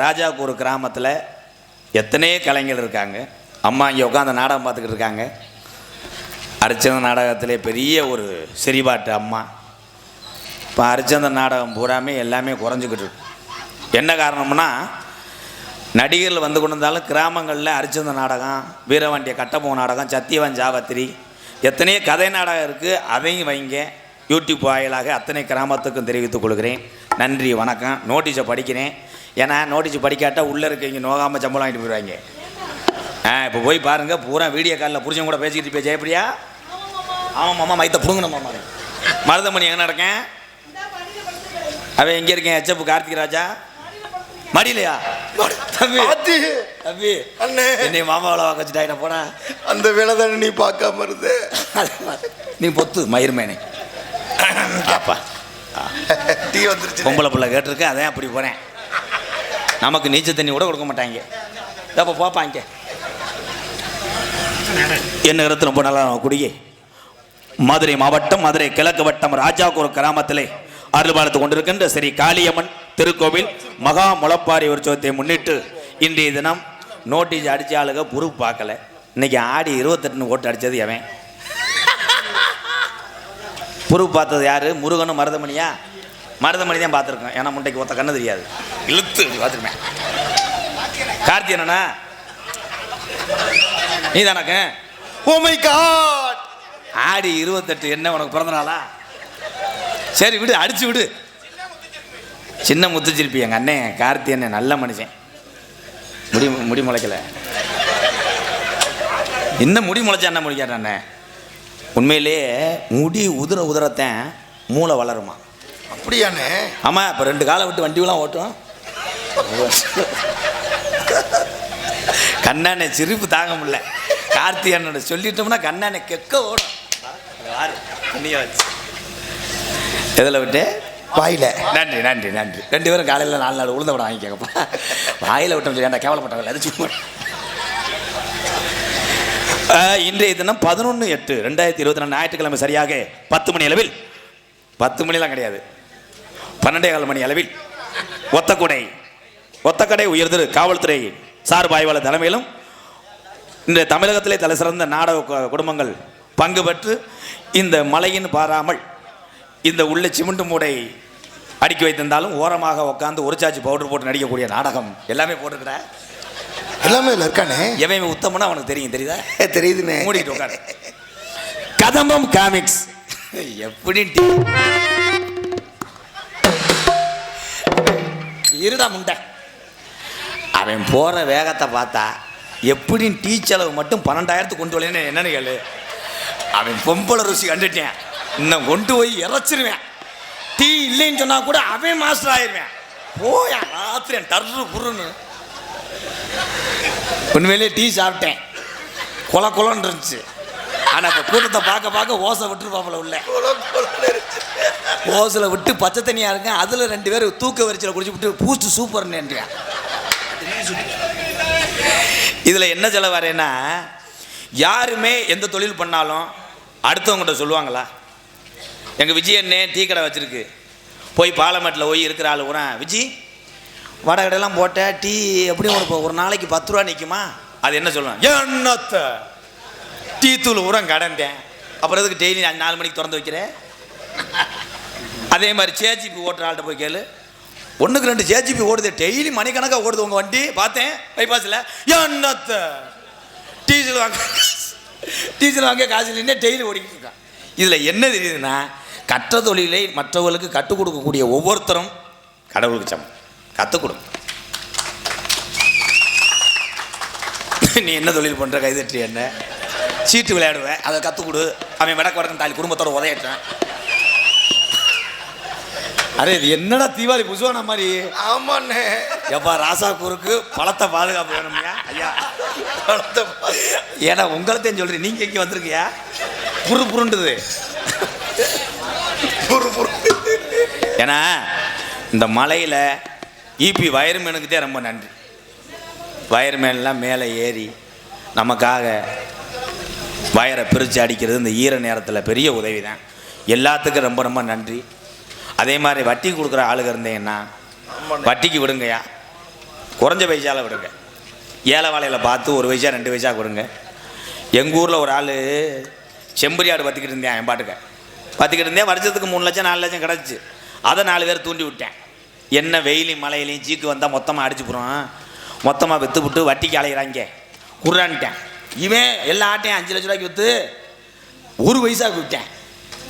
ராஜாவுக்கு ஒரு கிராமத்தில் எத்தனையோ கலைஞர் இருக்காங்க. அம்மா இங்கே உட்காந்து நாடகம் பார்த்துக்கிட்டு இருக்காங்க. அரிச்சந்த நாடகத்திலே பெரிய ஒரு செறிபாட்டு அம்மா. இப்போ அரிச்சந்த நாடகம் பூராமே எல்லாமே குறைஞ்சிக்கிட்டு இருக்கு. என்ன காரணம்னா நடிகர்கள் வந்து கொண்டு வந்தாலும் கிராமங்களில் அரிச்சந்த நாடகம் வீரவாண்டிய கட்டபொம்மன் நாடகம் சத்தியவன் ஜாவத்திரி எத்தனையோ கதை நாடகம் இருக்குது அதையும் வைங்க. யூடியூப் வாயிலாக அத்தனை கிராமத்துக்கும் தெரிவித்துக் கொள்கிறேன். நன்றி வணக்கம். நோட்டீஸை படிக்கிறேன். ஏன்னா நோட்டீஸ் படிக்காட்டா உள்ளே இருக்கீங்க நோகாமல் சம்பளம் வாங்கிட்டு போயிடுவாங்க ஆ இப்போ போய் பாருங்கள் பூரா வீடியோ காலில் புருஷன் கூட பேசிக்கிட்டு இருப்பே ஜெயப்பிரியா? ஆமாம் மாமா மைத்த புடுங்கணும் மாமா. மருதமணி எங்கே நடக்கேன் அவன் எங்கே இருக்கேன்? ஹெச்எப் கார்த்திக் ராஜா? மடியிலையா? தம்பி. தம்பி. அண்ணே. என்னை மாமாவில் வாக்க வச்சுட்டாங்க போனா? அந்த வேலை தானே நீ பார்க்காம இருந்த? நீ பொத்து மயிர்மேனே அப்பா. டீ வந்துருச்சு பொம்பளை பிள்ளை கேட்டிருக்கேன் அதான் அப்படி போகிறேன் நமக்கு நீச்சல் தண்ணி கூட கொடுக்க மாட்டாங்க. அப்போ பார்ப்பாங்க என்ன இடத்துல ரொம்ப நல்லா குடியே. மதுரை மாவட்டம் மதுரை கிழக்கு வட்டம் ராஜாக்கூர் கிராமத்திலே அருள் பார்த்து கொண்டிருக்கின்ற ஸ்ரீ காளியம்மன் திருக்கோவில் மகா முளப்பாரி உற்சவத்தை முன்னிட்டு இன்றைய தினம் நோட்டீஸ் அடித்த ஆளுக பொறுப்பு பார்க்கல. இன்னைக்கு ஆடி இருபத்தெட்டுன்னு ஓட்டு அடித்தது எவன் பொறுப்பு பார்த்தது யார்? முருகனும் மருதமணியா? மருதமணி தான் பார்த்துருக்கேன் ஏன்னா முண்டைக்கு ஒத்த கண்ணு தெரியாது. இழுத்து பார்த்துருப்பேன். கார்த்தியனா நீ தானக்க காட் ஆடி இருபத்தெட்டு என்ன உனக்கு பிறந்த நாளா? சரி விடு அடிச்சு விடு. சின்ன முத்துச்சிருப்பி எங்கள் அண்ணன் கார்த்தி அண்ணன் நல்ல மனுஷன். முடி முடி முளைக்கல. இன்னும் முடி முளைச்சா என்ன முடிக்காட்ட அண்ணன் உண்மையிலேயே முடி உதிர உதிரத்தேன் மூளை வளருமா? அப்படியாண்ணே? ஆமாம் இப்போ ரெண்டு காலை விட்டு வண்டியெல்லாம் ஓட்டும் கண்ணானை சிரிப்பு தாங்க முடியல. கார்த்தி அண்ணனை சொல்லிட்டோம்னா கண்ணானை கெக்க ஓடும். எதில் விட்டு? வாயில. நன்றி நன்றி நன்றி. ரெண்டு பேரும் காலையில் நாலு நாள் உளுந்த விட வாங்கிக்கப்பா வாயில் விட்டோம் சொல்லி ஏன்டா கேவலப்பட்டவங்க அது சும்மா. இன்றைய தினம் பதினொன்று எட்டு ரெண்டாயிரத்தி இருபத்தி நாலு ஞாயிற்றுக்கிழமை சரியாக பத்து மணி அளவில். பத்து மணிலாம் கிடையாது. பன்னெண்டே கால் மணி அளவில் ஒத்தக்குடை ஒத்தக்கடை உயர்திரு காவல்துறை சார்பு ஆய்வாளர் தலைமையிலும் இந்த தமிழகத்திலே தலை சிறந்த நாடக குடும்பங்கள் பங்கு பெற்று இந்த மலையின் பாராமல் இந்த உள்ள சிமெண்ட் மூடை அடுக்கி வைத்திருந்தாலும் ஓரமாக உட்காந்து ஒரு சாச்சி பவுடர் போட்டு நடிக்கக்கூடிய நாடகம் எல்லாமே போட்டிருக்கிற எல்லாமே இருக்கானே? எவன் உத்தமனா அவனுக்கு தெரியும் தெரியுதா? தெரியுதுண்ணே மூடிட்டு உட்காரு கதம்பம் காமிக்ஸ் எப்படி இருடா முண்டை. அவன் போகிற வேகத்தை பார்த்தா எப்படி டீ செலவு மட்டும் பன்னெண்டாயிரத்து கொண்டு வரலன்னு என்னன்னு கேளு. அவன் பொம்பளை ருசி கண்டுட்டேன். இன்னும் கொண்டு போய் இறச்சிருவேன். டீ இல்லைன்னு சொன்னால் கூட அவன் மாஸ்டர் ஆயிருவேன். போயா ராத்திரி டர்ரு புருன்னு உண்மையிலேயே டீ சாப்பிட்டேன். குல கொலன்னு இருந்துச்சு. ஆனால் இப்போ கூட்டத்தை பார்க்க பார்க்க ஓசை விட்டுருப்பாப்புல உள்ள. ஓசில் விட்டு பச்சை தண்ணியாக இருக்கேன் அதில் ரெண்டு பேர் தூக்க வரிச்சல குடிச்சு விட்டு பூஸ்ட் சூப்பர்ன்றேன் இதில் என்ன சொல்ல வரேன்னா யாருமே எந்த தொழில் பண்ணாலும் அடுத்தவங்ககிட்ட சொல்லுவாங்களா? எங்கள் விஜய் அண்ணே டீ கடை வச்சுருக்கு. போய் பாலமேட்டில் போய் இருக்கிற ஆள் கூட விஜி வடை கடையெல்லாம் போட்ட டீ எப்படியும் ஒரு ஒரு நாளைக்கு பத்து ரூபா நிற்குமா அது என்ன சொல்லுவேன் என்னத்தை? டீ தூள் உரம் கடந்தேன். அப்புறம் எதுக்கு டெய்லி நாலு மணிக்கு திறந்து வைக்கிறேன் அதே மாதிரி சேஜிபி ஓட்டுற ஆள்கிட்ட போய் கேளு. ஒன்றுக்கு ரெண்டு ஜேஜிபி ஓடுது. டெய்லி மணிக்கணக்காக ஓடுது உங்கள் வண்டி. பார்த்தேன். பைபாஸில் என்னத்த? டீசல் வாங்க டீசல் வாங்க காசு இல்லைன்னா டெய்லி ஓடிக்கிட்டு இருக்கான். இதில் என்ன தெரியுதுன்னா கற்ற தொழிலை மற்றவர்களுக்கு கற்றுக் கொடுக்கக்கூடிய ஒவ்வொருத்தரும் கடவுளுக்கு சமம். கற்றுக் கொடுங்க நீ என்ன தொழில் பண்ணுற கைதட்டி என்ன? சீட்டு விளையாடுவேன். அதை கற்றுக் கொடு. அவன் விடக்கு வடக்கம் தாலி குடும்பத்தோட உதையட்டேன் அரே இது என்னடா தீபாவளி புசுவான மாதிரி? ஆமாண்ணே. எப்பா ராசா குறுக்கு பழத்தை பாதுகாப்பு வேணும்யா ஐயா? பழத்தை ஏன்னா உங்கள்த்தையும் சொல்றேன். நீங்க இங்கே வந்திருக்கியா? புரு புருண்டுது புரு புரு. ஏன்னா இந்த மலையில் இபி வயர்மேனுக்கு தான் ரொம்ப நன்றி. வயர்மேன்லாம் மேலே ஏறி நமக்காக வயரை பிரித்து அடிக்கிறது இந்த ஈர நேரத்தில் பெரிய உதவி தான் எல்லாத்துக்கும் ரொம்ப ரொம்ப நன்றி. அதே மாதிரி வட்டி கொடுக்குற ஆளுங்க இருந்தீங்கன்னா ஆமாண்ணே. வட்டிக்கு விடுங்கய்யா. குறைஞ்ச பைசாவில் விடுங்க. ஏழை வாழையில் பார்த்து ஒரு வயசா ரெண்டு வயசா கொடுங்க. எங்கள் ஊரில் ஒரு ஆள் செம்பரியாடு பற்றிக்கிட்டு இருந்தேன் என் பாட்டுக்க. பற்றிக்கிட்டு இருந்தேன் வருஷத்துக்கு மூணு லட்சம் நாலு லட்சம் கிடச்சி அதை நாலு பேர் தூண்டி விட்டேன். என்ன வெயிலையும் மழையிலையும் சீக்கு வந்தால் மொத்தமாக அடிச்சு போகிறோம் மொத்தமாக விற்று விட்டு வட்டிக்கு அலைகிறாங்க குர்றான்ட்டேன் இவன் எல்லா ஆட்டையும் அஞ்சு லட்ச ரூபாய்க்கு விற்று ஒரு வயசாக விட்டேன்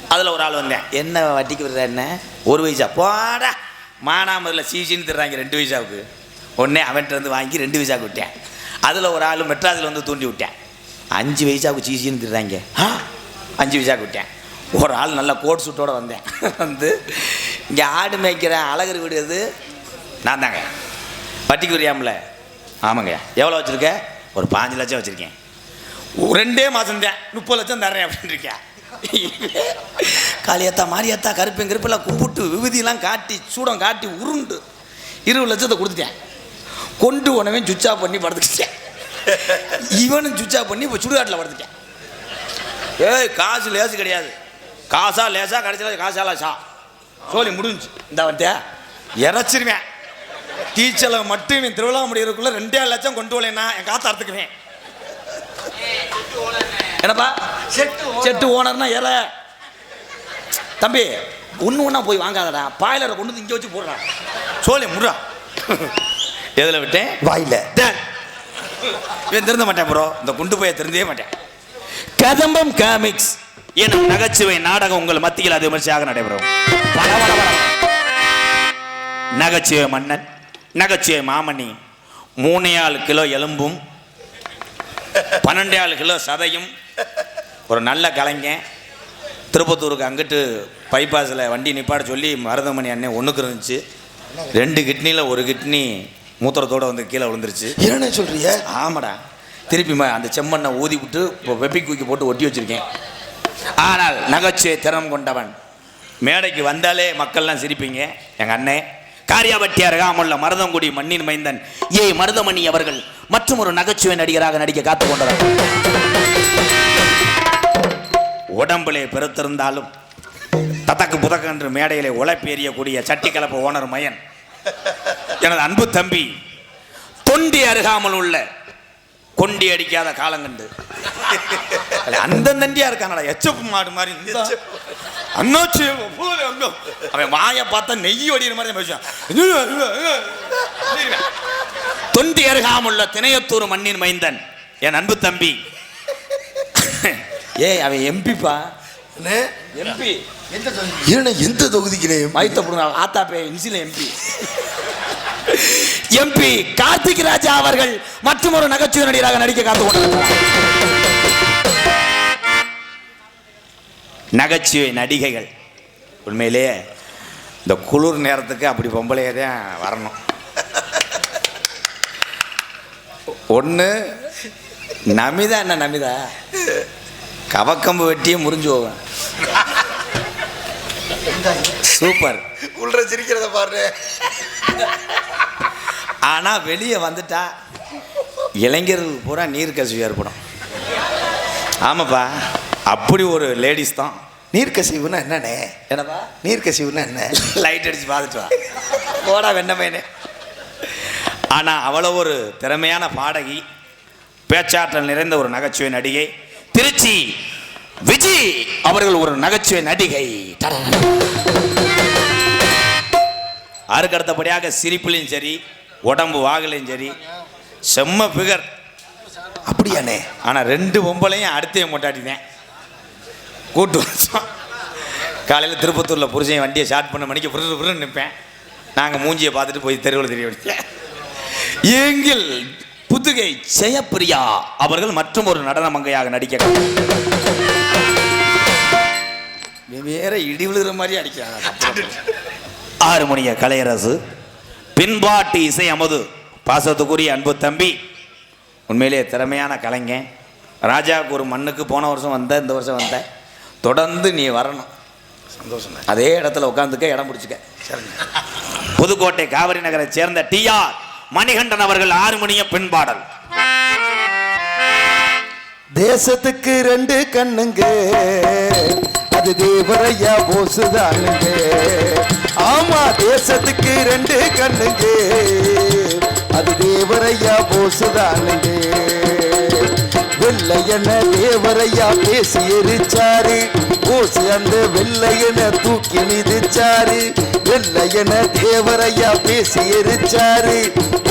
அதில் ஒரு ஆள் வந்தேன். என்ன வட்டிக்கு விடுற என்ன? ஒரு வயசா போடா. மானாமதில் சீசின்னு தர்றாங்க ரெண்டு வயசாவுக்கு உடனே அவன்கிட்ட இருந்து வாங்கி ரெண்டு வயசாவுக்கு விட்டேன் அதில் ஒரு ஆள் மெட்ராஸில் வந்து தூண்டி விட்டேன். அஞ்சு வயசாவுக்கு சீசின்னு தர்றாங்க. ஆ? அஞ்சு வயசாவுக்கு விட்டேன் ஒரு ஆள் நல்லா கோட் சூட்டோட வந்தேன். வந்து இங்கே ஆடு மேய்க்கிற அழகர் வீடு எது? நான் தாங்க. வட்டிக்கு விரியாமல ஆமாங்க. எவ்வளோ வச்சுருக்க? ஒரு பாஞ்சு லட்சம் வச்சுருக்கேன். ரெண்டே மாதம் தான். முப்பது லட்சம் தர்றேன் அப்படின்னு இருக்கேன் காளியத்தா மாரியத்தா கருப்பேன் கருப்பெல்லாம் கும்பிட்டு விபதியெல்லாம் காட்டி சூடம் காட்டி உருண்டு இருபது லட்சத்தை கொடுத்துட்டேன். கொண்டு உடனே சுச்சா பண்ணி படுத்துக்கிட்டேன். இவனும் சுச்சா பண்ணி இப்போ சுடுகாட்டில் படுத்துட்டேன் ஏய் காசு லேசு கிடையாது. காசா லேசா கிடைச்சா காசாலா சா சோழி முடிஞ்சு இந்த வந்துட்டேன் இறச்சிருவேன். டீச்சரில் மட்டும் திருவிழா முடிகிறதுக்குள்ள ரெண்டே லட்சம் கொண்டு வரலைன்னா என் காசை அறுத்துக்குவேன். என்னப்பா? செட்டு ஓனர்னா இற தம்பி ஒன்று ஒன்றா போய் வாங்காதடா. பாய்லரை கொண்டு வந்து இங்கே வச்சு போடுறா. சோழி முடுறா. எதில் விட்டேன்? வாயில. இவன் திருந்த மாட்டேன் ப்ரோ இந்த குண்டு போய் திருந்தவே மாட்டேன். கதம்பம் காமிக்ஸ் எனும் நகைச்சுவை நாடகம் உங்கள் மத்தியில் அது விமர்சையாக நடைபெறும். நகைச்சுவை மன்னன் நகைச்சுவை மாமணி மூணே ஆள் கிலோ எலும்பும் பன்னெண்டே ஆள் கிலோ சதையும். ஒரு நல்ல கலைஞன். திருப்பத்தூருக்கு அங்கிட்டு பைபாஸில் வண்டி நிப்பாட சொல்லி மருதமணி அண்ணன் ஒன்றுக்கு இருந்துச்சு. ரெண்டு கிட்னியில் ஒரு கிட்னி மூத்திரத்தோடு வந்து கீழே விழுந்துருச்சு. என்ன சொல்றிய ஆமாடா. திருப்பி அந்த செம்மண்ணை ஊதி விட்டு இப்போ வெப்பி குக்கி போட்டு ஒட்டி வச்சிருக்கேன். ஆனால் நகைச்சுவை திறம் கொண்டவன். மேடைக்கு வந்தாலே மக்கள்லாம் சிரிப்பீங்க. எங்கள் அண்ணன் காரியாபட்டி அருகாமுள்ள மருதங்குடி மண்ணின் மைந்தன் ஏ மருதமணி அவர்கள் மற்றும் ஒரு நகைச்சுவை நடிகராக நடிக்க காத்து கொண்டவர். உடம்பிலே பெருத்திருந்தாலும் தத்தக்கு புதக்கு என்று மேடையிலே உழைப்பேறியக்கூடிய சட்டி கலப்பு ஓனர் மயன். எனது அன்பு தம்பி தொண்டி அருகாமல் உள்ள கொண்டி அடிக்காத காலங்கண்டு. அந்தந்தண்டியா அந்த தண்டியா இருக்கானடா எச்சப்பு மாடு மாதிரி அண்ணாச்சி. அவன் வாயை பார்த்தா நெய் வடிகிற மாதிரி பேசுவான். தொண்டி அருகாமுள்ள திணையத்தூர் மண்ணின் மைந்தன் என் அன்பு தம்பி. ஏய் அவன் எம்பிப்பா எம்பி என்ன? எந்த தொகுதிக்கு மைத்த புடுங்க ஆத்தா பே இன்சில எம்பி எம்பி கார்த்திக் ராஜா அவர்கள் மற்றும் ஒரு நகைச்சுவை நடிகராக நடிக்க காத்து கொண்டிருக்கிறார் நகைச்சுவை நடிகைகள். உண்மையிலேயே இந்த குளிர் நேரத்துக்கு அப்படி பொம்பளையே தான் வரணும். ஒன்று நமிதா என்ன நமிதா? கவக்கம்பு வெட்டியே முறிஞ்சு போவேன். சூப்பர். உள்ள சிரிக்கிறத பாரு. ஆனால் வெளியே வந்துட்டா இளைஞர்களுக்கு பூரா நீர் கசிவு ஏற்படும். ஆமாப்பா. அப்படி ஒரு லேடிஸ் தான். நீர்க்கசிவுன்னா என்னண்ணே? என்னப்பா? நீர்க்கசிவுன்னா என்ன? லைட் அடிச்சு பார்த்துட்டு வா. போடா வெண்ணமையனே ஆனால் அவ்வளோ ஒரு திறமையான பாடகி பேச்சாற்றல் நிறைந்த ஒரு நகைச்சுவை நடிகை திருச்சி விஜய் அவர்கள் ஒரு நகைச்சுவை நடிகை. டடடட. அதுக்கு அடுத்தபடியாக சிரிப்புலையும் சரி உடம்பு வாகலையும் சரி செம்ம ஃபிகர் அப்படியாண்ணே? ஆனால் ரெண்டு பொம்பளையும் அடுத்தே மொட்டாட்டினேன் கூட்டு வச்சோம் காலையில் திருப்பத்தூரில் புருஷன் வண்டியை ஸ்டார்ட் பண்ண மணிக்கு புரு புருன்னு நிற்பேன் நாங்கள் மூஞ்சியை பார்த்துட்டு போய் தெருவில் தெரிய வச்சேன் எங்கள் புதுகை ஜெயப்பிரியா அவர்கள் மற்றும் ஒரு நடன மங்கையாக நடிக்க வேற இடி விழுகிற மாதிரி அடிக்கிறாங்க ஆறு மணிய கலையரசு பின்பாட்டு இசை அமது பாசத்துக்குரிய அன்பு தம்பி உண்மையிலேயே திறமையான கலைஞன். ராஜாவுக்கு ஒரு மண்ணுக்கு போன வருஷம் வந்த இந்த வருஷம் வந்தேன் தொடர்ந்து நீ வரணும். சந்தோஷம். அதே இடத்துல உட்காந்துக்க இடம் பிடிச்சிக்க. புதுக்கோட்டை காவிரி நகரை சேர்ந்த டிஆர் மணிகண்டன் அவர்கள் ஆறு மணிய பின்பாடல். தேசத்துக்கு ரெண்டு கண்ணுங்க அது தேவரையா போசுதானுங்க. ஆமா தேசத்துக்கு ரெண்டு கண்ணுங்க அது போசுதானுங்க. வெள்ளையன தேவரையா பேசி எரிச்சாரு. ஓசி அந்த வெள்ளையன தூக்கி மிதிச்சாரு. வெள்ளையன தேவரையா பேசி எரிச்சாரு.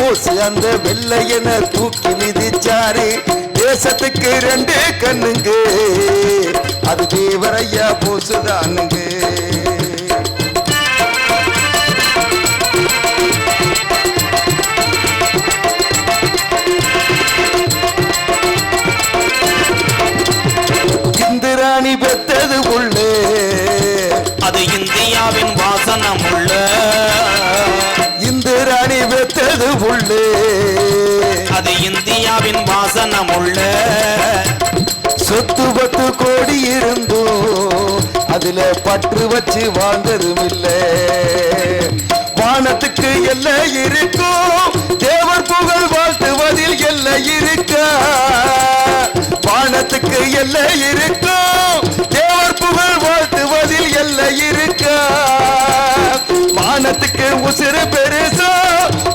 ஓசி அந்த வெள்ளையன தூக்கி மிதிச்சாரு. தேசத்துக்கு ரெண்டு கண்ணுங்க. அது தேவரையா போசுதானுங்க இந்திராணி பெத்தது உள்ளே. அது இந்தியாவின் வாசனம் உள்ள இந்திராணி பெத்தது உள்ளே. அது இந்தியாவின் வாசனம் உள்ள சொத்து பத்து கோடி இருந்தும் அதுல பற்று வச்சு வாழ்ந்ததும் இல்ல. வானத்துக்கு எல்லை இருக்கும். தேவர் புகழ் வாழ்த்துவதில் எல்லை இருக்கா? வானத்துக்கு எல்லை இருக்கும் கஷ்டத்துக்கு உசுறு பெருசா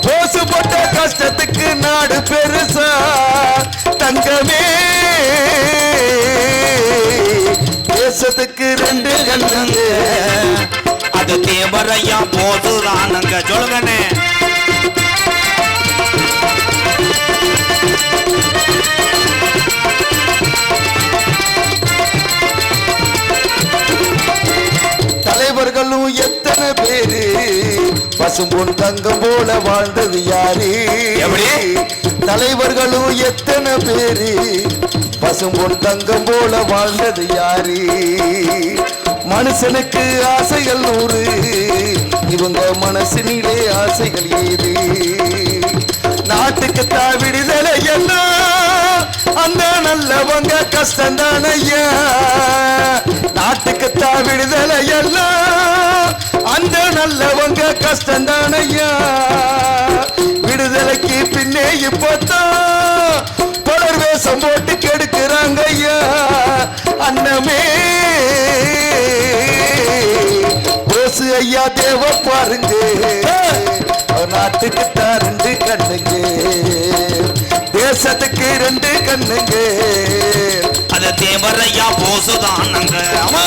போசுப்பட்ட கஷ்டத்துக்கு நாடு பெருசா. தங்கமே தேசத்துக்கு ரெண்டு கண்ணுங்க. அது தேவரையா போதுதானுங்க சொல்லுங்கண்ணே. எத்தனை பேரு. பசும்பொன் தங்கம் போல வாழ்ந்தது யாரு? தலைவர்களும் எத்தனை பேரு. பசும்பொன் தங்கம் போல வாழ்ந்தது யாரு. மனுஷனுக்கு ஆசைகள் நூறு. இவங்க மனசினிலே ஆசைகள் ஏது? நாட்டுக்கு தா விடுதலை எல்லாம் அந்த நல்லவங்க கஷ்டம் ஐயா. நாட்டுக்கு தா விடுதலை எல்லாம் அந்த நல்லவங்க கஷ்டம் ஐயா. விடுதலைக்கு பின்னே இப்போத்தான் பலர் வேஷம் போட்டு கெடுக்கிறாங்க ஐயா. அன்னமே போசு ஐயா தேவ பாருங்க. நாட்டுக்கு தான் ரெண்டு கண்ணுங்க. தேசத்துக்கு ரெண்டு கண்ணுங்க அது தேவரையா போசுதானுங்க ஆமா.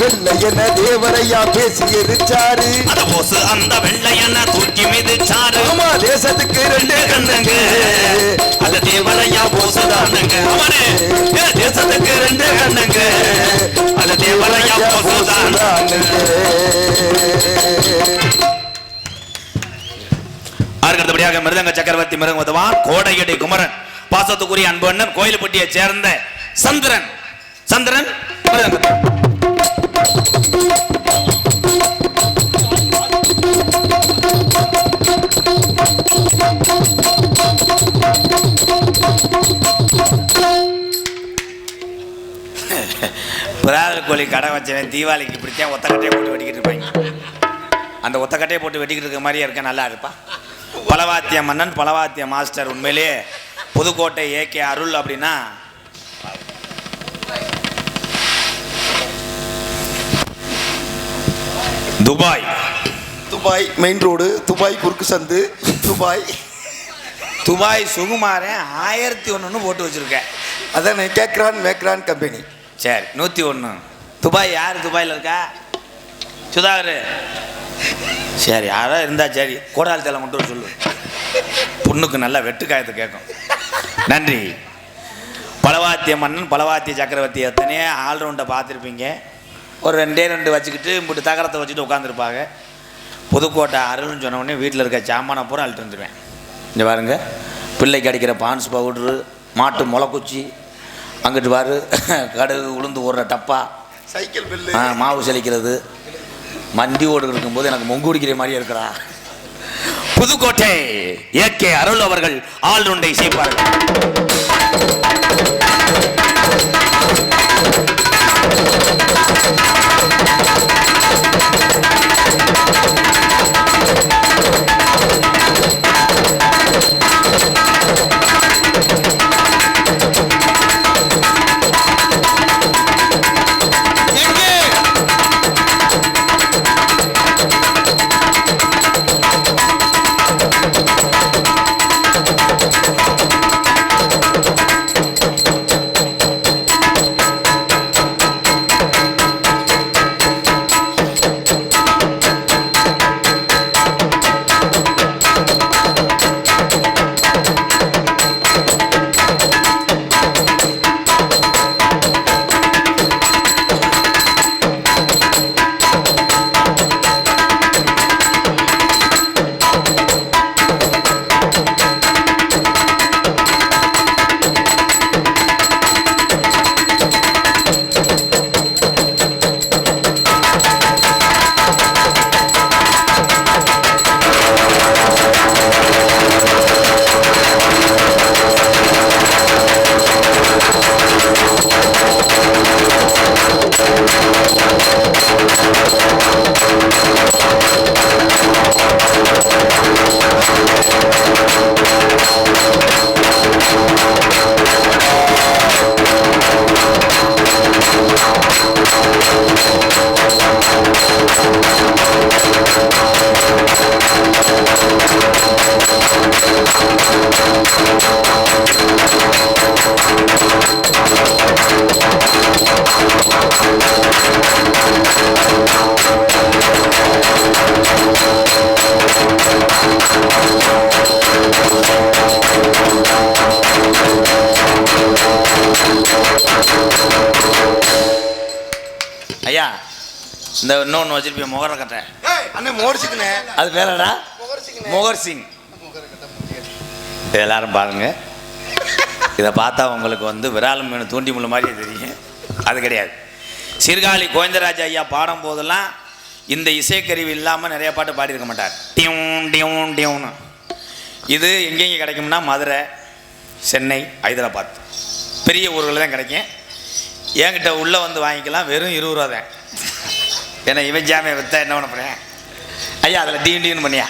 வெள்ளையன தேவரையா பேசி எரிச்சாரு. அத போசு அந்த வெள்ளையன தூக்கி மிதிச்சாரு. ஆமா தேசத்துக்கு ரெண்டு கண்ணுங்க அது தேவரையா போசுதானுங்க ஏ, தேசத்துக்கு ரெண்டு கண்ணுங்க அது தேவரையா போசுதானுங்க அதற்கு அடுத்தபடியாக மிருதங்க சக்கரவர்த்தி மிருதங்கத்துவான் கோடையடி குமரன் பாசத்துக்குரிய அன்பண்ணன் கோயில்பட்டியை சேர்ந்த சந்திரன். சந்திரன் மிருதங்கத்துவம் பிராதல் கோழி கடை வச்சவன் தீபாவளிக்கு இப்படித்தான் ஒத்தக்கட்டையை போட்டு வெட்டிக்கிட்டு இருப்பாங்க அந்த ஒத்தக்கட்டையை போட்டு வெட்டிக்கிட்டு இருக்க மாதிரியே இருக்க நல்லா இருப்பா? பலவாத்திய மன்னன் பலவாத்திய மாஸ்டர் உண்மையிலேயே புதுக்கோட்டை ஏகே அருள் அப்படின்னா Dubai. Dubai main road Dubai குறுக்கு சந்து துபாய். துபாய் சுகுமாரன் ஆயிரத்தி ஒன்றுன்னு போட்டு வச்சிருக்கேன். அதான் கேக்ரான் மேக்ரான் கம்பெனி சரி நூற்றி ஒன்று துபாய் யார் துபாயில் இருக்கா? சுதாகர். சரி யாரோ இருந்தா சரி. கோடால் தலை மட்டும் சொல்லு. பொண்ணுக்கு நல்லா வெட்டு காயத்தை கேட்கும். நன்றி. பலவாத்திய மன்னன் பலவாத்திய சக்கரவர்த்தி எத்தனையோ ஆல்ரவுண்டை பார்த்துருப்பீங்க. ஒரு ரெண்டே ரெண்டு வச்சுக்கிட்டு இப்படி தகரத்தை வச்சுட்டு உட்காந்துருப்பாங்க புதுக்கோட்டை அருள்னு சொன்ன உடனே வீட்டில் இருக்க சாமானை பூரா அழுட்டு வந்துடுவேன் இங்கே பாருங்க. பிள்ளைக்கு அடிக்கிற பான்ஸ் பவுட்ரு மாட்டு முளைக்குச்சி. அங்கிட்டு பாரு கடுகு உளுந்து ஓடுற டப்பா. சைக்கிள் மாவு செலிக்கிறது. மந்தி ஓடு இருக்கும்போது எனக்கு மொங்கு மாதிரி மாதிரியே இருக்கிறா புதுக்கோட்டை ஏ அருள் அவர்கள் ஆள் உண்டை செய்வார்கள் வச்சிருப்பேன் முகர கட்டை. அண்ணே அது பேரடா? முகர் சிங். எல்லாரும் பாருங்க. இதை பார்த்தா உங்களுக்கு வந்து விரால் மீன் தூண்டி முள்ள மாதிரியே தெரியும். அது கிடையாது. சீர்காழி கோவிந்தராஜ் ஐயா பாடும் போதெல்லாம் இந்த இசைக்கருவி இல்லாமல் நிறைய பாட்டு பாடியிருக்க மாட்டார். டியூன் டியூன் டியூன்னு. இது எங்கெங்கே கிடைக்கும்னா மதுரை சென்னை ஹைதராபாத். பெரிய ஊர்களில் தான் கிடைக்கும். என்கிட்ட உள்ளே வந்து வாங்கிக்கலாம். வெறும் இருபது ரூபா தான். ஏன்னா இவன் ஜாமியை விற்றா என்ன பண்ண போறேன்? ஐயா அதில் டீன் டீன் பண்ணியா?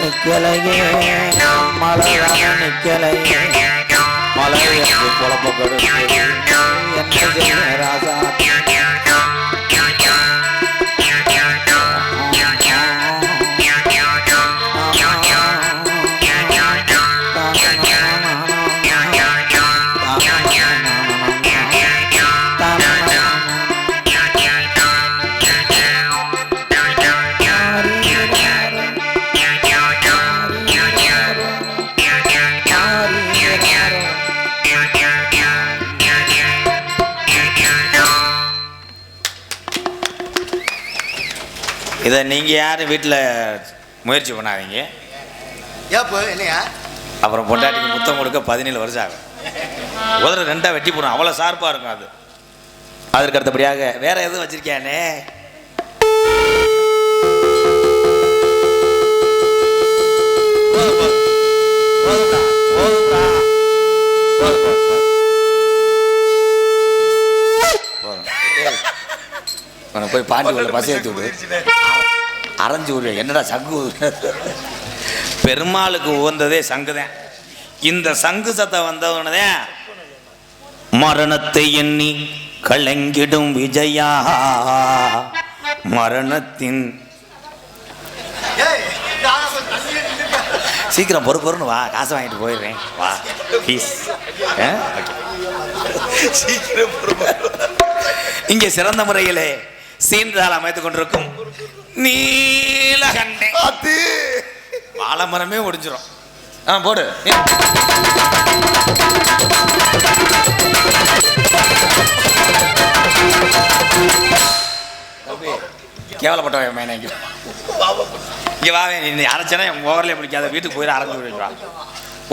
நிக்கலையே மலையான நிக்கலையே மலை என்று குழப்ப கொடுத்து என்ன ராசா இதை நீங்கள் யாரும் வீட்டில் முயற்சி பண்ணாதீங்க ஏப்போ என்னையா அப்புறம் பொண்டாட்டிக்கு முத்தம் கொடுக்க பதினேழு வருஷம் ஆகும் உதற ரெண்டாக வெட்டி போடும் அவ்வளோ ஷார்ப்பாக இருக்கும் அது அதற்கு அடுத்தபடியாக வேற எதுவும் வச்சிருக்கியானே போதும், உனக்கு போய் பாண்டி உள்ள பசி ஏற்றி விடு. அரைஞ்சு விடு. என்னடா சங்கு? பெருமாளுக்கு உகந்ததே சங்குதான். இந்த சங்கு சத்தம் வந்தவனதே மரணத்தை எண்ணி கலங்கிடும் விஜயா. மரணத்தின். சீக்கிரம் பொறு பொறுன்னு வா. காசை வாங்கிட்டு போயிடுறேன். வா. ப்ளீஸ் சீக்கிரம். இங்கே சிறந்த முறையிலே சீன்றால் அமைத்துக் கொண்டிருக்கும் நீலகண்டே. அது வாழைமரமே ஒடிஞ்சிரும். ஆ போடு. கேவலப்பட்டவன் மேனே இங்கே வாவே நீ அரைச்சனா என் ஓவரில் பிடிக்காத வீட்டுக்கு போயிட அரைஞ்சு விடுவா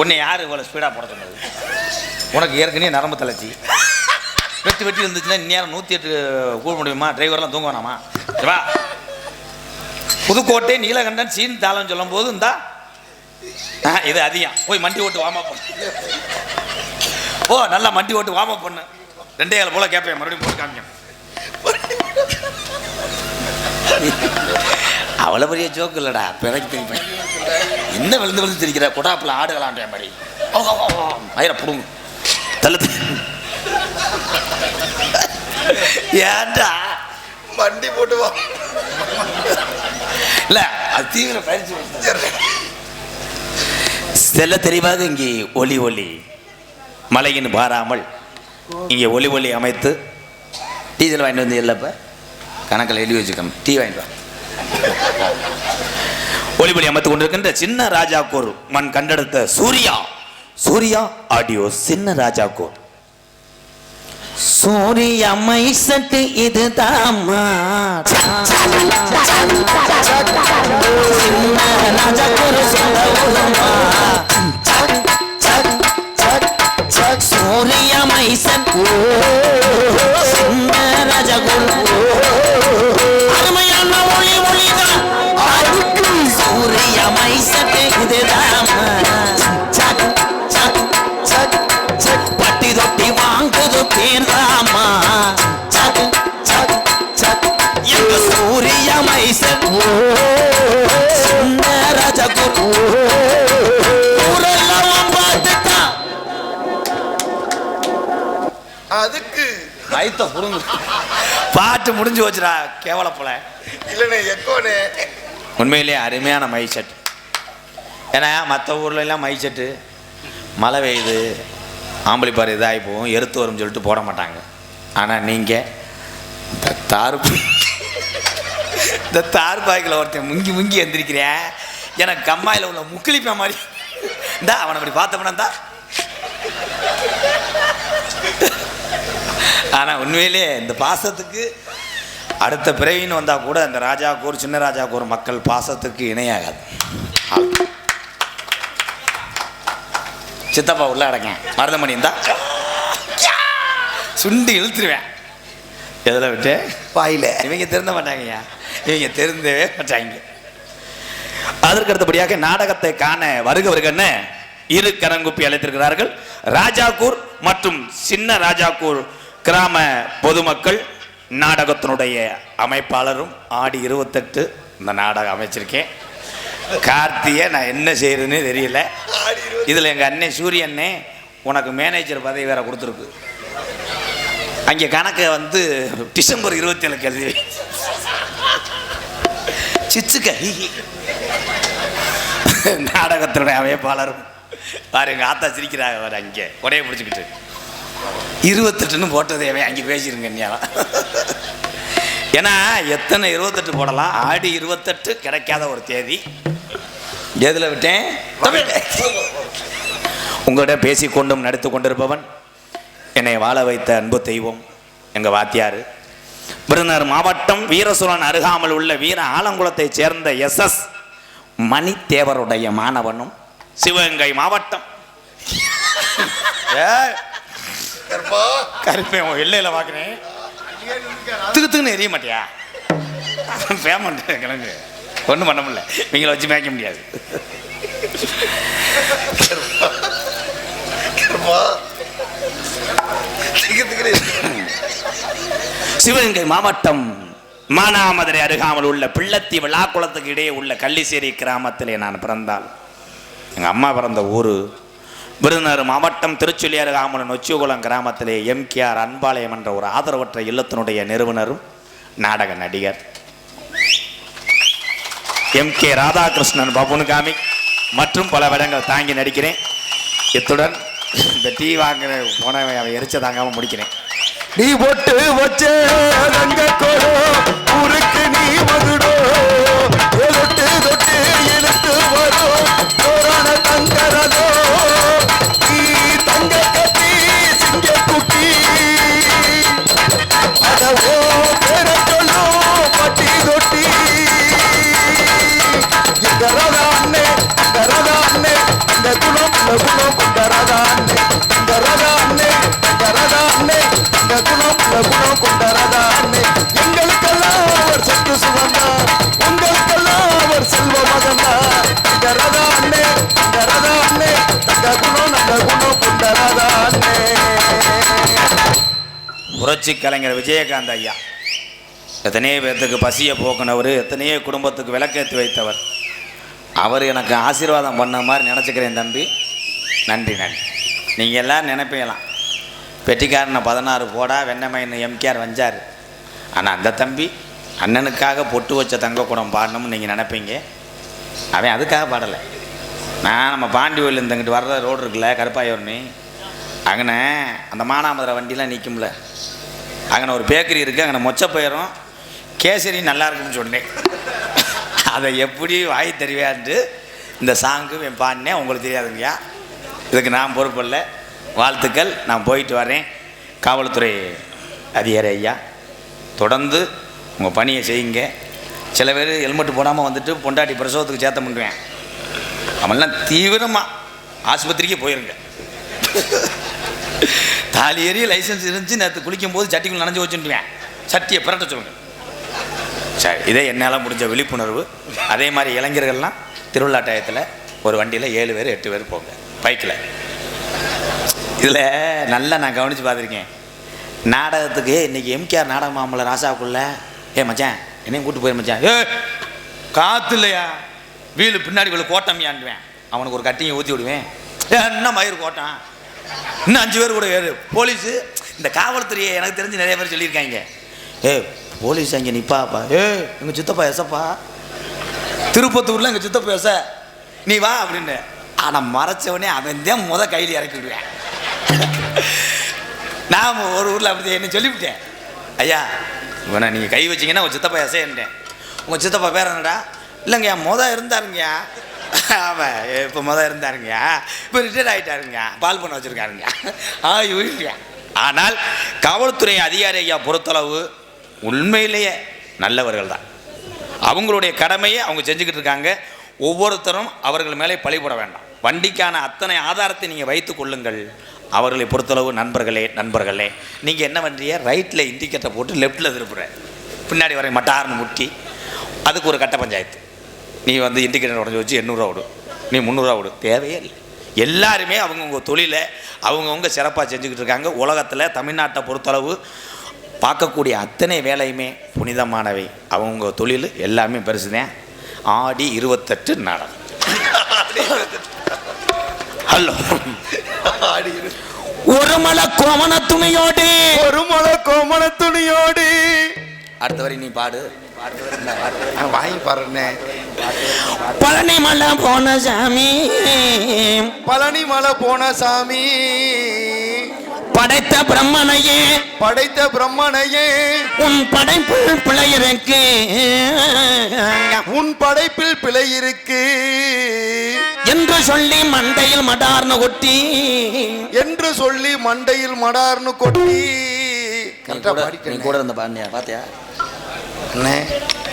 உன்னை யார் இவ்வளோ ஸ்பீடாக போட சொன்னது? உனக்கு ஏற்கனவே நரம்பு தளர்ச்சி. வெட்டி வெட்டி இருந்துச்சுன்னா நேரம் நூற்றி எட்டு கூழ முடியுமா? டிரைவர்லாம் தூங்க வேணாமா? வா. புதுக்கோட்டை நீலகண்டன் சீன் தாளம் சொல்லும் போது இந்தா. ஆ, இது அதிகம். போய் மண்டி ஓட்டு வாமா பண்ணு. ஓ நல்லா மண்டி ஓட்டு வாமா பண்ணு. ரெண்டே கால போல கேட்பேன் மறுபடியும் போட்டு காமிக்க அவ்வளோ பெரிய ஜோக்கு இல்லைடா. பிறகு திருப்பேன். என்ன விழுந்து விழுந்து திரிக்கிற குடாப்பில் ஆடுகளான்ற மாதிரி? ஐயா புடுங்க. தள்ளு. ஏன்டா? வண்டி போட்டு வா. இல்ல அது தீவிர பயிற்சி. செல்ல தெளிவாக இங்கே ஒலி ஒலி மலையின் பாராமல் இங்கே ஒலி ஒலி அமைத்து டீசல் வாங்கிட்டு வந்து இல்லைப்ப கணக்கில் எழுதி வச்சுக்கணும். டீ வாங்கிட்டு வா. ஒலி ஒலி அமைத்து கொண்டிருக்கின்ற சின்ன ராஜா கோர் மண் கண்டெடுத்த சூர்யா. சூர்யா ஆடியோ சின்ன ராஜா கோர். சூரிய மைசட்டு இதுதாம்மா. சின்ன ராஜகுரு சொந்த சூரிய மைசன் ரைத்த புடுங்கு பாட்டு முடிஞ்சு வச்சுடா கேவல போல. இல்லனே எக்கோனே உண்மையிலேயே அருமையான மை செட் ஏன்னா மற்ற ஊர்ல எல்லாம் மை செட்டு மழை பெய்யுது ஆம்பளை பாரு இதாகி போகும் எருத்து வரும்னு சொல்லிட்டு போட மாட்டாங்க. ஆனால் நீங்கள் இந்த தார்பு இந்த தார்பாய்க்கில் ஒருத்தன் முங்கி முங்கி எந்திரிக்கிறேன் எனக்கு கம்மாயில் உள்ள முக்கிலிப்ப மாதிரி. இந்தா அவனை அப்படி பார்த்தோம்னா தான் ஆனால் உண்மையிலே இந்த பாசத்துக்கு அடுத்த பிறவின்னு வந்தால் கூட அந்த ராஜாக்கூர் சின்ன ராஜாக்கூர் மக்கள் பாசத்துக்கு இணையாகாது. சித்தப்பா உள்ள அடக்கேன் மருதமணி இருந்தா சுண்டி இழுத்துருவேன். எதில் விட்டு? வாயில. இவங்க திருந்த மாட்டாங்கய்யா. இவங்க திருந்தவே மாட்டாங்க. அதற்கு அடுத்தபடியாக நாடகத்தை காண வருக வருகன்னு இரு கரங்குப்பி அழைத்திருக்கிறார்கள். ராஜாக்கூர் மற்றும் சின்ன ராஜாக்கூர் கிராம பொதுமக்கள் நாடகத்தினுடைய அமைப்பாளரும் ஆடி இருபத்தெட்டு இந்த நாடகம் அமைச்சிருக்கேன். கார்த்தியை நான் என்ன செய்யறதுன்னு தெரியல. இதில் எங்கள் அண்ணன் சூரியண்ணே உனக்கு மேனேஜர் பதவி வேற கொடுத்துருக்கு. அங்கே கணக்கை வந்து டிசம்பர் இருபத்தி ஏழுக்கு எழுதி சிச்சுக்க நாடகத்தினுடைய அமைப்பாளரும். பாரு எங்கள் ஆத்தா சிரிக்கிறாங்க அவர் அங்கே. உடைய பிடிச்சிக்கிட்டு. இருபத்தெட்டுன்னு போட்டதே அங்கே பேசிடுங்க நீலாம் ஏன்னா எத்தனை இருபத்தெட்டு போடலாம்? ஆடி இருபத்தெட்டு கிடைக்காத ஒரு தேதி. எதில் விட்டேன்? உங்களிடம் பேசிக்கொண்டும் நடித்து கொண்டிருப்பவன் என்னை வாழ வைத்த அன்பு தெய்வம் எங்கள் வாத்தியார். விருதுநகர் மாவட்டம் வீரசூரன் அருகாமல் உள்ள வீர ஆலங்குளத்தைச் சேர்ந்த எஸ் எஸ் மணித்தேவருடைய மாணவனும் சிவகங்கை மாவட்டம். ஏய், கருப்பேன் உன் எல்லையில் பார்க்குறேன் திக்கு திக்குன்னு எரிய மாட்டியா? பேமெண்ட் கிழங்கு. ஒன்றும் பண்ண முடியல. இவங்கள வச்சு மேய்க்க முடியாது. சிவகங்கை மாவட்டம் மானாமதுரை அருகாமல் உள்ள பிள்ளத்தி விழாக்குளத்துக்கு இடையே உள்ள கள்ளிசேரி கிராமத்திலே நான் பிறந்தால் எங்கள் அம்மா பிறந்த ஊர் விருதுநகர் மாவட்டம் திருச்சுழி காமலன் நொச்சிகுளம் கிராமத்திலே எம்கேஆர் அன்பாளையம் என்ற ஒரு ஆதரவற்ற இல்லத்தினுடைய நிறுவனரும் நாடக நடிகர். எம் கே ராதாகிருஷ்ணன் பபுனுகாமி மற்றும் பல வேடங்கள் தாங்கி நடிக்கிறேன். இத்துடன் இந்த டீ வாங்குற போனவன் அவன் எரிச்ச தாங்காமல் முடிக்கிறேன். நீ போட்டு வச்ச நீ வந்துடும் குணம் இந்த குலம் எங்களுக்கெல்லாம் அவர் சொத்து சுகந்தா உங்களுக்கெல்லாம் அவர் செல்வ மகந்தா எங்க ரதா அண்ணே ரதா அண்ணே தங்க குணம் நல்ல குணம் கொண்டரதா அண்ணே புரட்சி கலைஞர் விஜயகாந்த் ஐயா. எத்தனையோ பேர்த்துக்கு பசியை போக்குனவர் எத்தனையோ குடும்பத்துக்கு விளக்கேற்றி வைத்தவர். அவர் எனக்கு ஆசீர்வாதம் பண்ண மாதிரி நினச்சிக்கிறேன் தம்பி. நன்றி நன்றி. நீங்கள் எல்லோரும் நினைப்பீங்களாம். பெட்டிக்காரனை பதினாறு போடா வெண்ணமைன்னு எம்கேஆர் வந்தார் ஆனால் அந்த தம்பி அண்ணனுக்காக பொட்டு வச்ச தங்க குடம் பாடணும்னு நீங்கள் நினைப்பீங்க? அவன் அதுக்காக பாடலை. நான் நம்ம பாண்டி கோயில் இங்கிட்டு வர்ற ரோடு இருக்குல்ல கருப்பாயூர்னி. அங்கனே அந்த மானாமதுரை வண்டிலாம் நிற்கும்ல அங்கே ஒரு பேக்கரி இருக்குது அங்கே போயிடும் கேசரி நல்லா இருக்குன்னு சொன்னேன். அதை எப்படி வாய் தெரியான்ட்டு இந்த சாங்கு என் பாடினேன் உங்களுக்கு தெரியாதுங்கய்யா. இதுக்கு நான் பொறுப்பில்லை வாழ்த்துக்கள். நான் போயிட்டு வரேன். காவல்துறை அதிகாரி ஐயா தொடர்ந்து உங்கள் பணியை செய்யுங்க. சில பேர் ஹெல்மெட் போடாமல் வந்துட்டு பொண்டாட்டி பிரசவத்துக்கு சேர்த்த பண்ணுவேன் அவன்லாம் தீவிரமாக ஆஸ்பத்திரிக்கே போயிருங்க. தாலி ஏறி லைசன்ஸ் இருந்துச்சு நேற்று குளிக்கும் போது சட்டிக்குள்ள நனைஞ்சு வச்சுட்டுவேன் சட்டியை பிரட்ட சொல்லுங்க. சரி இதே என்னால் முடிஞ்ச விழிப்புணர்வு. அதே மாதிரி இளைஞர்கள்லாம் திருவிழா டயத்தில் ஒரு வண்டியில் ஏழு பேர் எட்டு பேர் போங்க. பைக்கில் இதில் நல்லா நான் கவனித்து பார்த்துருக்கேன். நாடகத்துக்கு இன்றைக்கி எம்கேஆர் நாடக மாமல்ல ராசாவுக்குள்ள ஏ மச்சான் என்னையும் கூப்பிட்டு போயிரு மச்சான். ஏ காற்று இல்லையா வீலு பின்னாடி வீலு கோட்டம்யாண்டுவேன் அவனுக்கு ஒரு கட்டியை ஊற்றி விடுவேன். ஏ என்ன மயிர் கோட்டம்? இன்னும் அஞ்சு பேர் கூட ஏறு. போலீஸு இந்த காவல்துறையை எனக்கு தெரிஞ்சு நிறைய பேர் சொல்லியிருக்காங்க. ஏ போலீஸ் அங்கே நிப்பாப்பா. ஏ எங்கள் சித்தப்பா எசப்பா. திருப்பத்தூரில் எங்கள் சித்தப்பா எச. நீ வா அப்படின்னு ஆனால் மறைச்சவனே அவன் தான் முத கையில் இறக்கி விடுவேன். நான் ஒரு ஊரில் அப்படி என்ன சொல்லிவிட்டேன். ஐயா இவனை நீங்கள் கை வச்சிங்கன்னா உங்கள் சித்தப்பா எசைன்ட்டேன் உங்கள் சித்தப்பா பேர் என்னடா? இல்லைங்கய்யா மொதல் இருந்தாருங்கய்யா. ஆமாம் இப்போ மொதல் இருந்தாருங்கய்யா. இப்போ ரிட்டையர்ட் ஆகிட்டாருங்க பால் பண்ண வச்சுருக்காருங்க ஆ இவங்க ஆனால் காவல்துறை அதிகாரி ஐயா பொறுத்தளவு உண்மையிலேயே நல்லவர்கள் தான். அவங்களுடைய கடமையை அவங்க செஞ்சுக்கிட்டு இருக்காங்க. ஒவ்வொருத்தரும் அவர்கள் மேலே பழிபட வேண்டாம். வண்டிக்கான அத்தனை ஆதாரத்தை நீங்கள் வைத்து கொள்ளுங்கள். அவர்களை பொறுத்தளவு நண்பர்களே நண்பர்களே நீங்கள் என்ன பண்ணுறீங்க ரைட்டில் இண்டிகேட்டர் போட்டு லெஃப்ட்டில் திருப்புற. பின்னாடி வரை மட்டார்னு முட்டி. அதுக்கு ஒரு கட்ட பஞ்சாயத்து. நீ வந்து இண்டிகேட்டர் உடஞ்சி வச்சு எண்ணூறுரூவா விடு நீ முந்நூறுரூவா விடு தேவையே இல்லை. எல்லாருமே அவங்கவுங்க தொழிலை அவங்கவுங்க சிறப்பாக செஞ்சுக்கிட்டு இருக்காங்க. உலகத்தில் தமிழ்நாட்டை பொறுத்தளவு பார்க்கக்கூடிய அத்தனை வேலையுமே புனிதமானவை. அவங்க தொழில் எல்லாமே பெருசுதான் ஆடி இருபத்தெட்டு நாடகம். ஹலோ. ஒரு மலை கோமண துணியோடு. ஒரு மலை கோமண துணியோடு. அடுத்த வரை நீ பாடு. வாங்கி பாருண்ணே பழனி மலை போன சாமி. பழனி மலை போன சாமி. படைத்த பிரம்மனையே. படைத்த பிரம்மனையே. உன் படைப்புள் பிழையிருக்கு உன் படைப்பில் பிழை இருக்கு. என்று சொல்லி மண்டையில் மடார்னு கொட்டி. என்று சொல்லி மண்டையில் மடார்னு கொட்டி. கூட- நீ பாடிட்டேனே. கூட இருந்த பாண்டியா பாத்தியா? அண்ணே.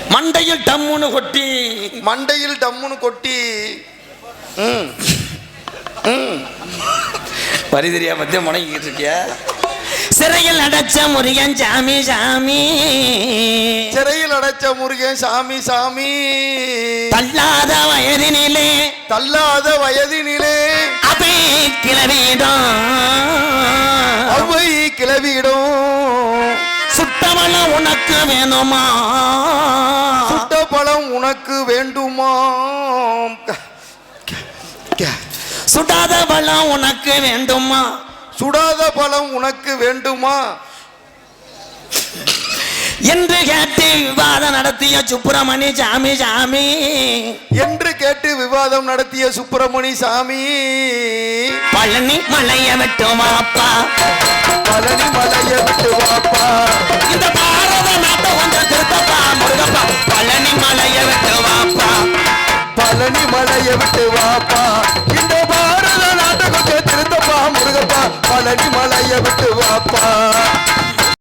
மண்டையில் டம்முன்னு கொட்டி. மண்டையில் டம்முன்னு கொட்டி. ம். ம். வரி தெரியாம மத்திய முடங்கிட்டு இருக்கியா? சிறையில் அடைச்ச முருகன் சாமி சாமி. சிறையில் அடைச்ச முருகன் சாமி சாமி. தள்ளாத வயதினிலே தள்ளாத வயதினிலே அவை கிளறிடும் அவை கிளவிடும். சுத்தமல உனக்கு வேணுமா? சுட்ட பழம் உனக்கு வேண்டுமா சுடாத பழம் உனக்கு வேண்டுமா? சுடாத பழம் உனக்கு வேண்டுமா? என்று கேட்டு விவாதம் நடத்திய சுப்பிரமணி சாமி சாமி. என்று கேட்டு விவாதம் நடத்திய சுப்பிரமணி சாமி. பழனி மலைய விட்டு வாப்பா பழனி மலையை விட்டு வாப்பா இந்த பாரத நாட்டை கொஞ்சம் திருத்தப்பா முருகப்பா. பழனி மலைய விட்டு வாப்பா பழனி மலையை விட்டு வாப்பா பழனி மலையை விட்டு வாப்பா.